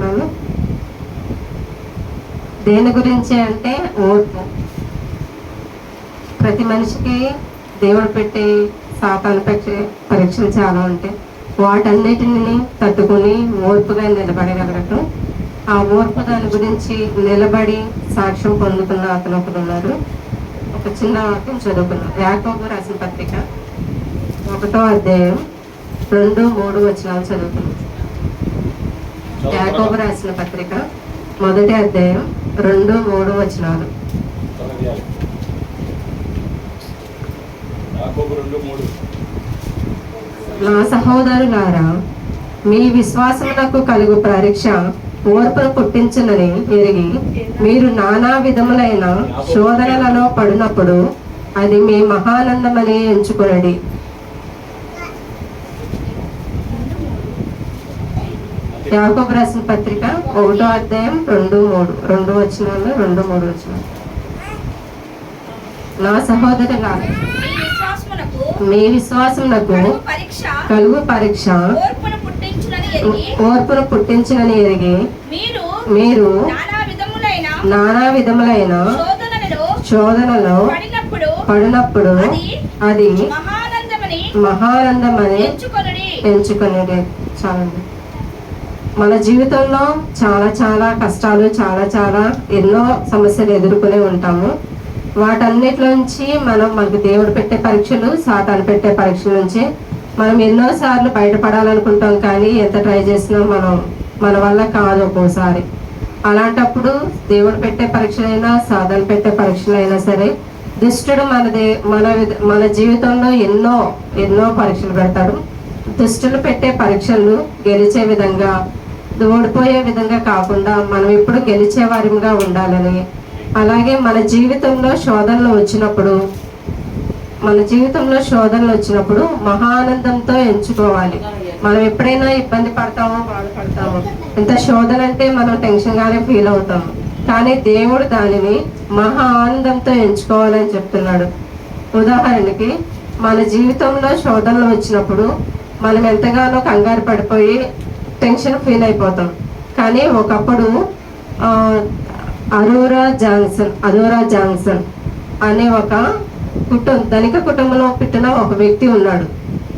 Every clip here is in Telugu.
చెప్తున్నాను దేని గురించి అంటే ఓర్పు. ప్రతి మనిషికి దేవుడు పెట్టే సాతాను పెట్టే పరీక్షలు చాలా ఉంటాయి. వాటన్నిటిని తట్టుకుని ఓర్పుగా నిలబడగలగటం. ఆ ఓర్పు దాని గురించి నిలబడి సాక్ష్యం పొందుతున్న అతను ఒకడు ఉన్నారు ఒక చిన్న వాక్యం చదువుకున్నాం యాకోబు రాసిన పత్రిక ఒకటో అధ్యాయం రెండు మూడు వచనాలు చదువుకున్నాం యాకోబు రాసిన పత్రిక మొదటి అధ్యాయం రెండు మూడు వచనాలు. నా సహోదరులారా మీ విశ్వాసములకు కలుగు పరీక్ష ఓర్పును పుట్టించునని ఎరిగి మీరు నానా విధములైన శోధనలలో పడినప్పుడు అది మీ మహానందమని ఎంచుకొనడి. యాకోబు రాసిన పత్రిక ఒకటో అధ్యాయం రెండు మూడు రెండు వచనాలు రెండు మూడు వచనాలు. నా సహోదరులారా మీ విశ్వాసమునకు కలుగు పరీక్ష కలుగు పరీక్ష ఓర్పును పుట్టించునని ఎరిగి మీరు నానా విధములైన శోధనలో పడినప్పుడు అది మహానందమని ఎంచుకొనుడి. చాలండి. మన జీవితంలో చాలా చాలా కష్టాలు చాలా చాలా ఎన్నో సమస్యలు ఎదుర్కొనే ఉంటాము. వాటన్నిటిలోంచి మనం మనకు దేవుడు పెట్టే పరీక్షలు సాతాను పెట్టే పరీక్షల నుంచి మనం ఎన్నో సార్లు బయటపడాలనుకుంటాం కానీ ఎంత ట్రై చేసినా మనం మన వల్ల కాదు ఒక్కోసారి. అలాంటప్పుడు దేవుడు పెట్టే పరీక్షలైనా సాధన పెట్టే పరీక్షలైనా సరే దుష్టుడు మన దే మన మన జీవితంలో ఎన్నో ఎన్నో పరీక్షలు పెడతాడు. దుష్టులు పెట్టే పరీక్షలు గెలిచే విధంగా ఓడిపోయే విధంగా కాకుండా మనం ఎప్పుడు గెలిచే వారిగా ఉండాలని. అలాగే మన జీవితంలో శోధనలు వచ్చినప్పుడు మన జీవితంలో శోధనలు వచ్చినప్పుడు మహానందంతో ఎంచుకోవాలి. మనం ఎప్పుడైనా ఇబ్బంది పడతామో బాధపడతామో. ఇంత శోధన అంటే మనం టెన్షన్గానే ఫీల్ అవుతాం. కానీ దేవుడు దానిని మహా ఆనందంతో ఎంచుకోవాలని చెప్తున్నాడు. ఉదాహరణకి మన జీవితంలో శోధనలు వచ్చినప్పుడు మనం ఎంతగానో కంగారు పడిపోయి టెన్షన్ ఫీల్ అయిపోతాం. కానీ ఒకప్పుడు అరోరా జాన్సన్ అరోరా జాన్సన్ అనే ఒక కుటుంబ ధనిక కుటుంబంలో పుట్టిన ఒక వ్యక్తి ఉన్నాడు.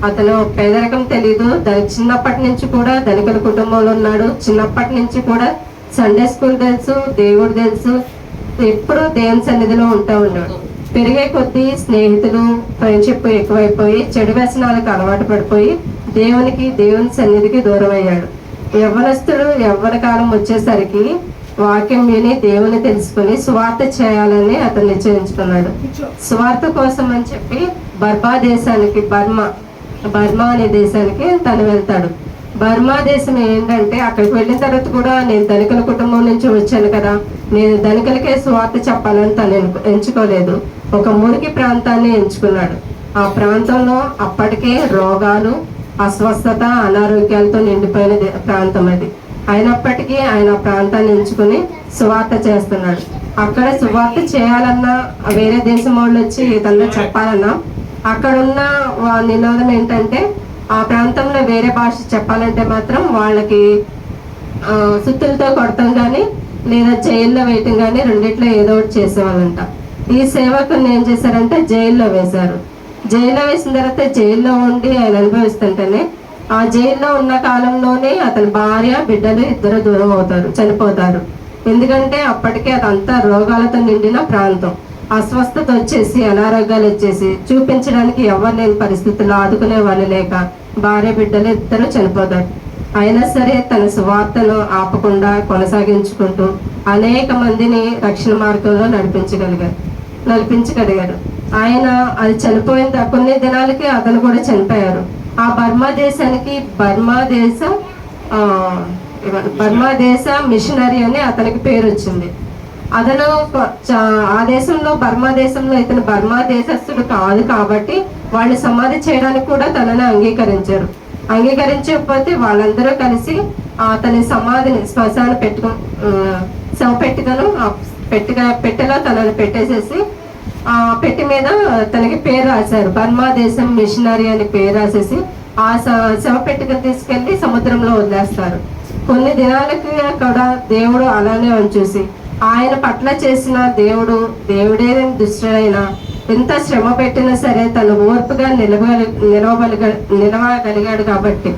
అతను పేదరికం తెలీదు. దాని చిన్నప్పటి నుంచి కూడా ధనికుల కుటుంబంలో ఉన్నాడు. చిన్నప్పటి నుంచి కూడా సండే స్కూల్ తెలుసు దేవుడు తెలుసు. ఎప్పుడూ దేవుని సన్నిధిలో ఉంటా ఉన్నాడు. పెరిగే కొద్దీ స్నేహితులు ఫ్రెండ్షిప్ ఎక్కువైపోయి చెడు వ్యసనాలకు అలవాటు పడిపోయి దేవునికి దేవుని సన్నిధికి దూరం అయ్యాడు యవ్వనస్తుడు యవ్వన కాలం వచ్చేసరికి వాక్యం విని దేవుని తెలుసుకుని సువార్త చేయాలని అతను నిశ్చయించుకున్నాడు. సువార్త కోసం అని చెప్పి బర్మా దేశానికి బర్మా బర్మా అనే దేశానికి తను వెళ్తాడు. బర్మా దేశం ఏంటంటే అక్కడికి వెళ్ళిన తర్వాత కూడా నేను ధనికుల కుటుంబం నుంచి వచ్చాను కదా. నేను ధనికులకే సువార్త చెప్పాలని తను ఎంచుకోలేదు. ఒక మురికి ప్రాంతాన్ని ఎంచుకున్నాడు. ఆ ప్రాంతంలో అప్పటికే రోగాలు అస్వస్థత అనారోగ్యాలతో నిండిపోయిన ప్రాంతం అది. అయినప్పటికీ ఆయన ప్రాంతాన్ని ఎంచుకుని సువార్త చేస్తున్నాడు. అక్కడ సువార్త చేయాలన్నా వేరే దేశం వాళ్ళు వచ్చి ఏదన్నా చెప్పాలన్నా అక్కడ ఉన్న వా- నినాదం ఏంటంటే ఆ ప్రాంతంలో వేరే భాష చెప్పాలంటే మాత్రం వాళ్ళకి సుత్తులతో కొడతాం కానీ లేదా జైల్లో వేయటం కానీ రెండిట్లో ఏదో ఒకటి చేసేవాళ్ళంట. ఈ సేవకుని ఏం చేశారంటే జైల్లో వేశారు. జైల్లో వేసిన తర్వాత జైల్లో ఉండి ఆయన అనుభవిస్తుంటేనే ఆ జైల్లో ఉన్న కాలంలోనే అతని భార్య బిడ్డలు ఇద్దరు దూరం అవుతారు చనిపోతారు. ఎందుకంటే అప్పటికే అదంతా రోగాలతో నిండిన ప్రాంతం. అస్వస్థత వచ్చేసి అనారోగ్యాలు వచ్చేసి చూపించడానికి ఎవరు లేని పరిస్థితుల్లో ఆదుకునే వాళ్ళు లేక భార్య బిడ్డలు ఇద్దరు చనిపోతారు. అయినా సరే తన సువార్తను ఆపకుండా కొనసాగించుకుంటూ అనేక మందిని రక్షణ మార్గంలో నడిపించగలిగారు. నడిపించగలిగారు. ఆయన అది చనిపోయిన కొన్ని దినాలకి అతను కూడా చనిపోయారు. ఆ బర్మా దేశానికి బర్మా దేశం బర్మా దేశ మిషనరీ అని అతనికి పేరు వచ్చింది. అతను ఆ దేశంలో బర్మా దేశంలో ఇతను బర్మా దేశస్థుడు కాదు కాబట్టి వాళ్ళు సమాధి చేయడానికి కూడా తనని అంగీకరించారు. అంగీకరించకపోతే వాళ్ళందరూ కలిసి అతని సమాధిని శ్మశాన పెట్టుకు శవ పెట్టికను ఆ పెట్టిక పెట్టెలో తనని పెట్టేసేసి పెట్టి మీద తనకి పేరు రాశారు. బర్మా దేశం మిషనరీ అని పేరు రాసేసి ఆ శవ పెట్టికను తీసుకెళ్ళి సముద్రంలో వదిలేస్తారు. కొన్ని దినాలకి కూడా దేవుడు అలానే ఉంచేసి ఆయన పట్ల చేసిన దేవుడు దేవుడే దుష్టుడైన ఎంత శ్రమ పెట్టినా సరే తను ఓర్పుగా నిలవ నిలవగలిగ నిలవగలిగాడు కాబట్టి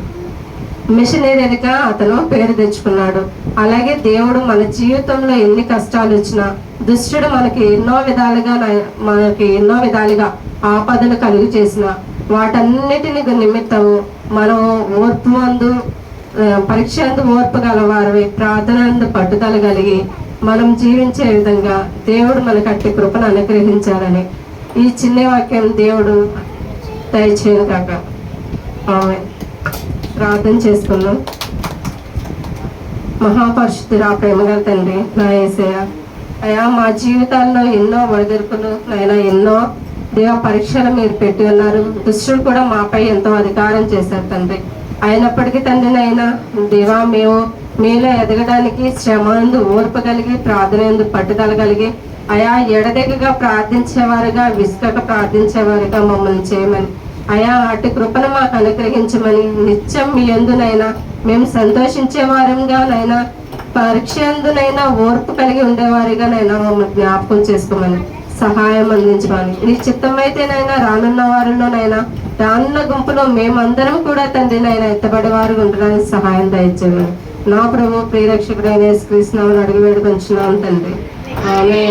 మిషనరీగా అతను పేరు తెచ్చుకున్నాడు. అలాగే దేవుడు మన జీవితంలో ఎన్ని కష్టాలు వచ్చినా దుష్టుడు మనకి ఎన్నో విధాలుగా మనకి ఎన్నో విధాలుగా ఆపదలు కలుగు చేసిన వాటన్నిటిని నిమిత్తము మనం ఓర్పు అందు పరీక్ష అందు ఓర్పు గలవారి ప్రార్థన పట్టుదల కలిగి మనం జీవించే విధంగా దేవుడు మనకు అట్టి కృపను అనుగ్రహించాలని ఈ చిన్న వాక్యం దేవుడు దయచేయను కాక ఆమె ప్రార్థన చేసుకున్నాం మహాపరిశుద్ధురా ప్రేమగల తండ్రి నా ఏసయ అయా మా జీవితాల్లో ఎన్నో ఒడిదుడుకులు నాయన ఎన్నో దేవ పరీక్షలు మీరు పెట్టి ఉన్నారు. దుష్టుడు కూడా మాపై ఎంతో అధికారం చేశారు తండ్రి. అయినప్పటికీ తండ్రి నైనా దేవా మేము మీలో ఎదగడానికి శ్రమ యందు ఓర్పు కలిగి ప్రార్థన ఎందు పట్టుదల కలిగి అయా ఎడదెగగా ప్రార్థించేవారుగా విసుకక ప్రార్థించేవారుగా మమ్మల్ని చేయమని అయా అటు కృపను మాకు అనుగ్రహించమని నిత్యం మీ ఎందునైనా మేము సంతోషించే వారంగానైనా పరీక్ష ఎందునైనా ఓర్పు కలిగి ఉండేవారిగా నైనా మమ్మల్ని జ్ఞాపకం చేసుకోమని సహాయం అందించమని. నీ చిత్తమైతేనైనా రానున్న వారిలోనైనా రానున్న గుంపులో మేమందరం కూడా తండ్రి నైనా ఎత్తబడి వారు ఉండడానికి సహాయం దయచేయమని. నా ప్రభు ప్రియరక్షకుడైన యేసుక్రీస్తు అడిగి వేడుకొంచున్నాను తండ్రి. ఆమె